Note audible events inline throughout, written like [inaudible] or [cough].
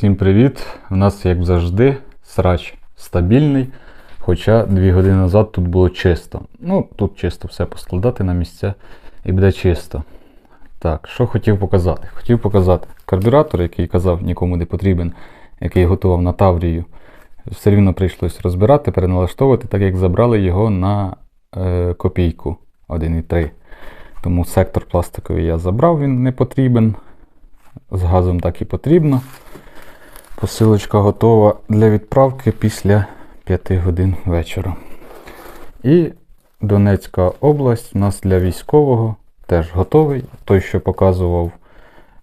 Всім привіт! У нас, як завжди, срач стабільний. Хоча дві години назад тут було чисто. Ну, тут чисто все поскладати на місця і буде чисто. Так, що хотів показати? Хотів показати карбюратор, який казав нікому не потрібен, який готував на Таврію. Все рівно прийшлось розбирати, переналаштовувати, так як забрали його на е, копійку 1,3. Тому сектор пластиковий я забрав, він не потрібен. З газом так і потрібно. Посилочка готова для відправки після 5 годин вечора. І Донецька область у нас для військового теж готовий. Той, що показував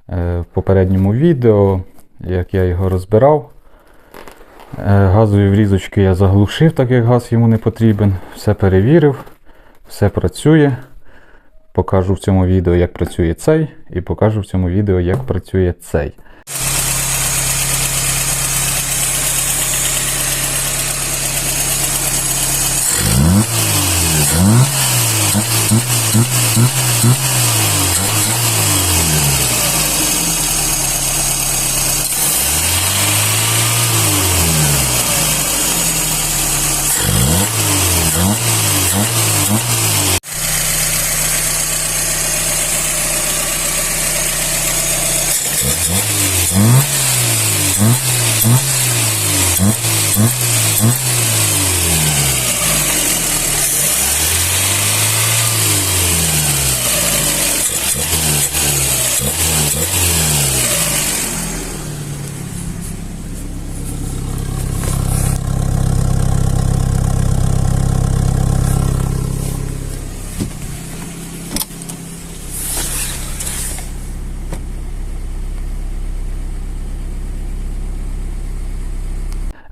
е, в попередньому відео, як я його розбирав. Е, газові врізочки я заглушив, так як газ йому не потрібен. Все перевірив, все працює. Покажу в цьому відео, як працює цей, і покажу в цьому відео, як працює цей.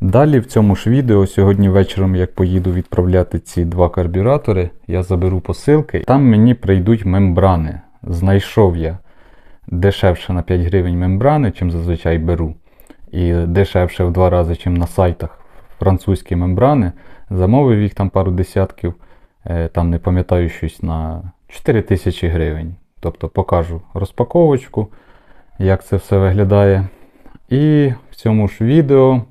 Далі в цьому ж відео, сьогодні вечором, як поїду відправляти ці два карбюратори, я заберу посилки. Там мені прийдуть мембрани. Знайшов я дешевше на 5 гривень мембрани, чим зазвичай беру. І дешевше в два рази, чим на сайтах французькі мембрани. Замовив їх там пару десятків, е, там не пам'ятаю щось на 4 тисячі гривень. Тобто покажу розпаковочку, як це все виглядає. І в цьому ж відео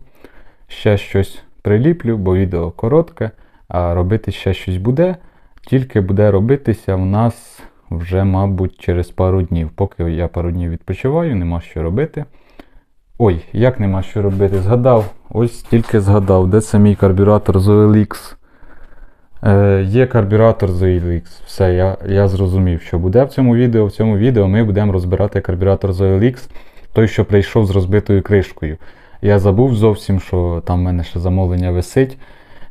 ще щось приліплю, бо відео коротке, а робити ще щось буде. Тільки буде робитися в нас вже, мабуть, через пару днів. Поки я пару днів відпочиваю, нема що робити. Ой, як нема що робити? Згадав, ось тільки згадав, де це мій карбюратор з OLX. Е, є карбюратор з OLX. Все, я, я зрозумів, що буде в цьому відео. В цьому відео ми будемо розбирати карбюратор з OLX, той, що прийшов з розбитою кришкою. Я забув зовсім, що там в мене ще замовлення висить.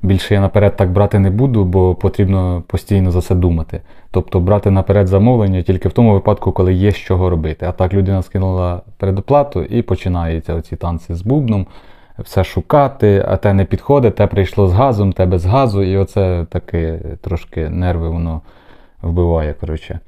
Більше я наперед так брати не буду, бо потрібно постійно за це думати. Тобто брати наперед замовлення тільки в тому випадку, коли є з чого робити. А так людина скинула передоплату і починаються оці танці з бубном, все шукати, а те не підходить, те прийшло з газом, те без газу, і оце таки трошки нерви воно вбиває. коротше.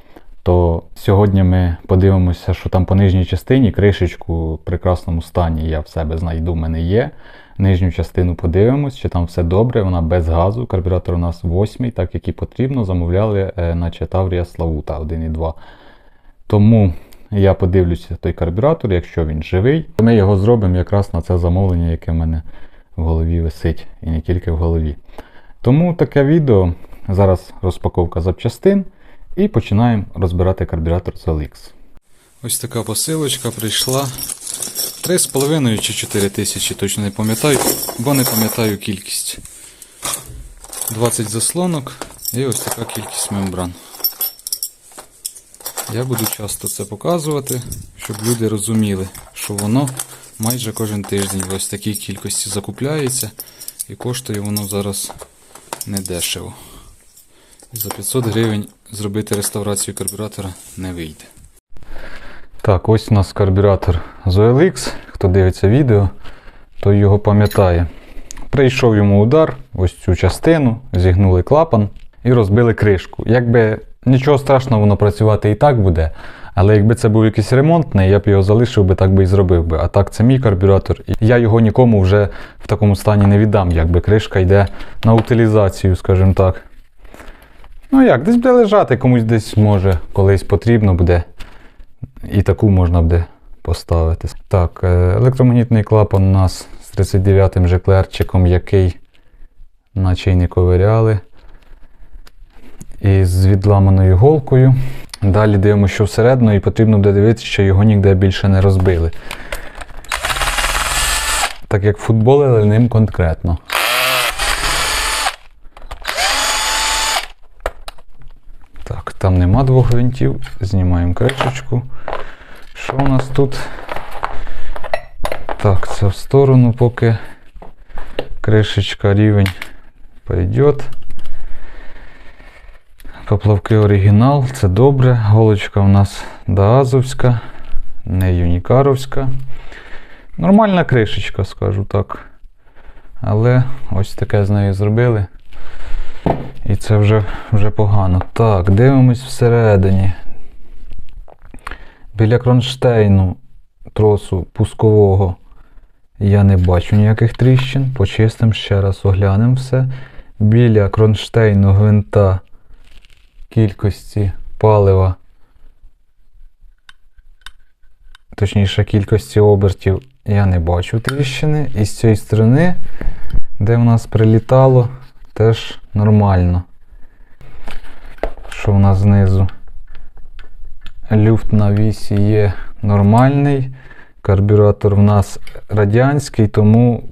То сьогодні ми подивимося, що там по нижній частині кришечку в прекрасному стані я в себе знайду, в мене є. Нижню частину подивимось, чи там все добре, вона без газу. Карбюратор у нас 8, так як і потрібно. Замовляли е, на Таврія Славута 1.2. Тому я подивлюся той карбюратор, якщо він живий, ми його зробимо якраз на це замовлення, яке в мене в голові висить, і не тільки в голові. Тому таке відео. Зараз розпаковка запчастин. І починаємо розбирати карбюратор з OLX. Ось така посилочка прийшла. 3,5 чи 4 тисячі, точно не пам'ятаю, бо не пам'ятаю кількість. 20 заслонок і ось така кількість мембран. Я буду часто це показувати, щоб люди розуміли, що воно майже кожен тиждень в ось такій кількості закупляється і коштує воно зараз не дешево. За 500 гривень зробити реставрацію карбюратора не вийде. Так, ось у нас карбюратор з. Хто дивиться відео, той його пам'ятає. Прийшов йому удар, ось цю частину, зігнули клапан і розбили кришку. Якби нічого страшного, воно працювати і так буде. Але якби це був якийсь ремонтний, я б його залишив би, так би і зробив би. А так це мій карбюратор. І я його нікому вже в такому стані не віддам, якби кришка йде на утилізацію, скажімо так. Ну як, десь буде лежати, комусь десь може колись потрібно буде. І таку можна буде поставити. Так, е, електромагнітний клапан у нас з 39-м жеклерчиком, який наче не ковиряли. І з відламаною голкою. Далі дивимося, що всередину, і потрібно буде дивитися, що його ніде більше не розбили. Так як футболили ним конкретно. Так, там нема двох гвинтів. Знімаємо кришечку. Що у нас тут? Так, це в сторону, поки кришечка рівень пойдет. Поплавки оригінал, це добре. Голочка у нас даазовська, не юнікаровська. Нормальна кришечка, скажу так. Але ось таке з нею зробили. І це вже, вже погано. Так, дивимось всередині. Біля кронштейну тросу пускового я не бачу ніяких тріщин. Почистимо ще раз оглянемо все. Біля кронштейну гвинта кількості палива, точніше кількості обертів, я не бачу тріщини. І з цієї сторони, де в нас прилітало, теж нормально. Що в нас знизу? Люфт на вісі є нормальний. Карбюратор в нас радянський, тому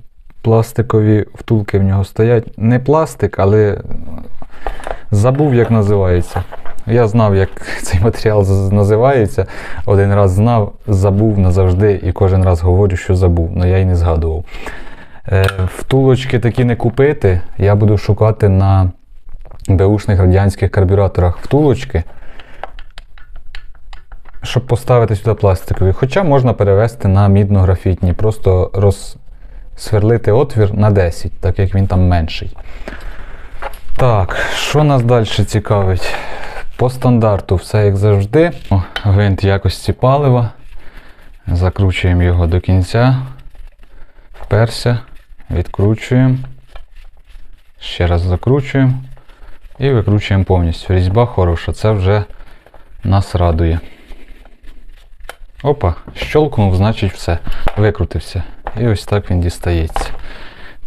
пластикові втулки в нього стоять. Не пластик, але забув, як називається. Я знав, як [laughs] цей матеріал називається. Один раз знав, забув назавжди і кожен раз говорю, що забув, але я й не згадував. Е, втулочки такі не купити. Я буду шукати на беушних радянських карбюраторах втулочки щоб поставити сюди пластикові. Хоча можна перевести на мідно-графітні, просто розсверлити отвір на 10, так як він там менший. Так, що нас далі цікавить? По стандарту все як завжди. О, Гвинт якості палива. Закручуємо його до кінця. Вперся, відкручуємо. Ще раз закручуємо. І викручуємо повністю. Різьба хороша, це вже нас радує. Опа, щолкнув, значить все. Викрутився. І ось так він дістається.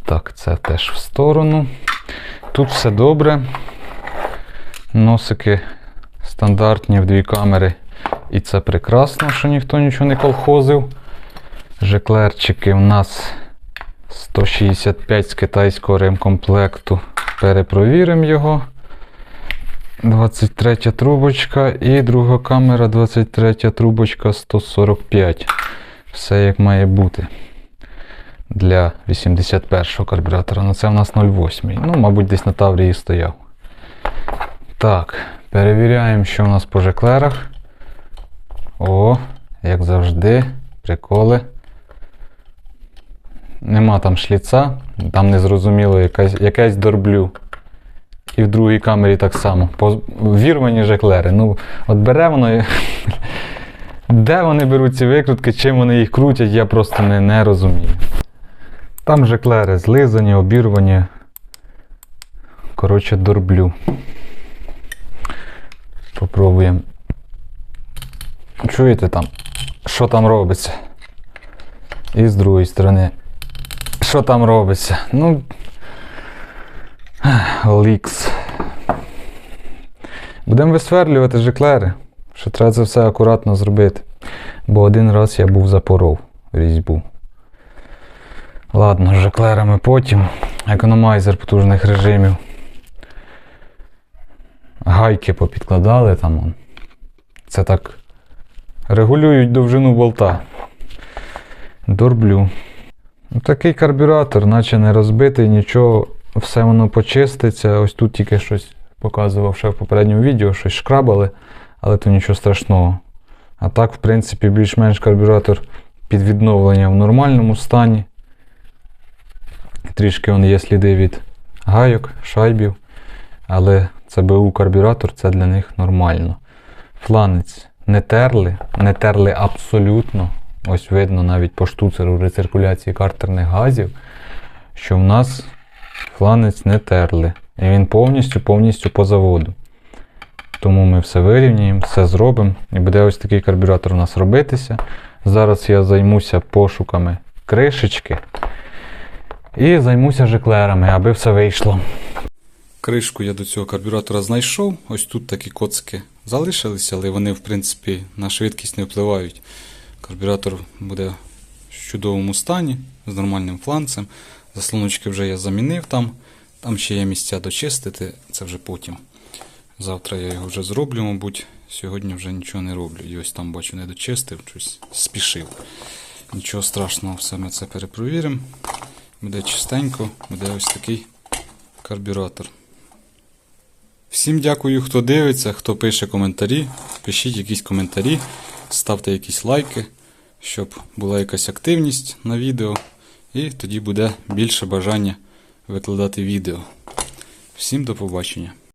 Так, це теж в сторону. Тут все добре. Носики стандартні в дві камери. І це прекрасно, що ніхто нічого не колхозив. Жеклерчики у нас 165 з китайського ремкомплекту. Перепровіримо його. 23 трубочка і друга камера 23 трубочка 145. Все як має бути. Для 81-го карбюратора. Ну це в нас 0,8. Ну, мабуть, десь на Таврії стояв. Так, перевіряємо, що у нас по жеклерах. О, як завжди, приколи. Нема там шліца, там незрозуміло якась, якесь дорблю. І в другій камері так само. По- Вірвані жеклери. Ну, от бере воно. [laughs] Де вони беруть ці викрутки, чим вони їх крутять, я просто не, не розумію. Там жеклери злизані, обірвані. Коротше, дорблю. Попробуємо. Чуєте там? Що там робиться? І з другої сторони. Що там робиться? Ну. Олікс. Будемо висверлювати жеклери. Що треба це все акуратно зробити. Бо один раз я був запоров різьбу. Ладно, з жеклерами потім. Економайзер потужних режимів. Гайки попідкладали там. Це так. Регулюють довжину болта. Дорблю. Ну, Такий карбюратор, наче не розбитий, нічого, все воно почиститься. Ось тут тільки щось показував ще в попередньому відео, щось шкрабали, але то нічого страшного. А так, в принципі, більш-менш карбюратор під відновлення в нормальному стані. Трішки он є сліди від гайок, шайбів, але це БУ карбюратор, це для них нормально. Фланець не терли, не терли абсолютно. Ось видно навіть по штуцеру рециркуляції картерних газів, що в нас фланець не терли. І він повністю повністю по заводу. Тому ми все вирівняємо, все зробимо. І буде ось такий карбюратор у нас робитися. Зараз я займуся пошуками кришечки. І займуся жиклерами, аби все вийшло. Кришку я до цього карбюратора знайшов. Ось тут такі коцики залишилися, але вони, в принципі, на швидкість не впливають. Карбюратор буде в чудовому стані, з нормальним фланцем. Заслоночки вже я замінив там. Там ще є місця дочистити, це вже потім. Завтра я його вже зроблю, мабуть. Сьогодні вже нічого не роблю. І ось там бачу, не дочистив, щось спішив. Нічого страшного, все ми це перепровіримо. Буде чистенько, буде ось такий карбюратор. Всім дякую, хто дивиться, хто пише коментарі. Пишіть якісь коментарі, ставте якісь лайки, щоб була якась активність на відео. І тоді буде більше бажання викладати відео. Всім до побачення.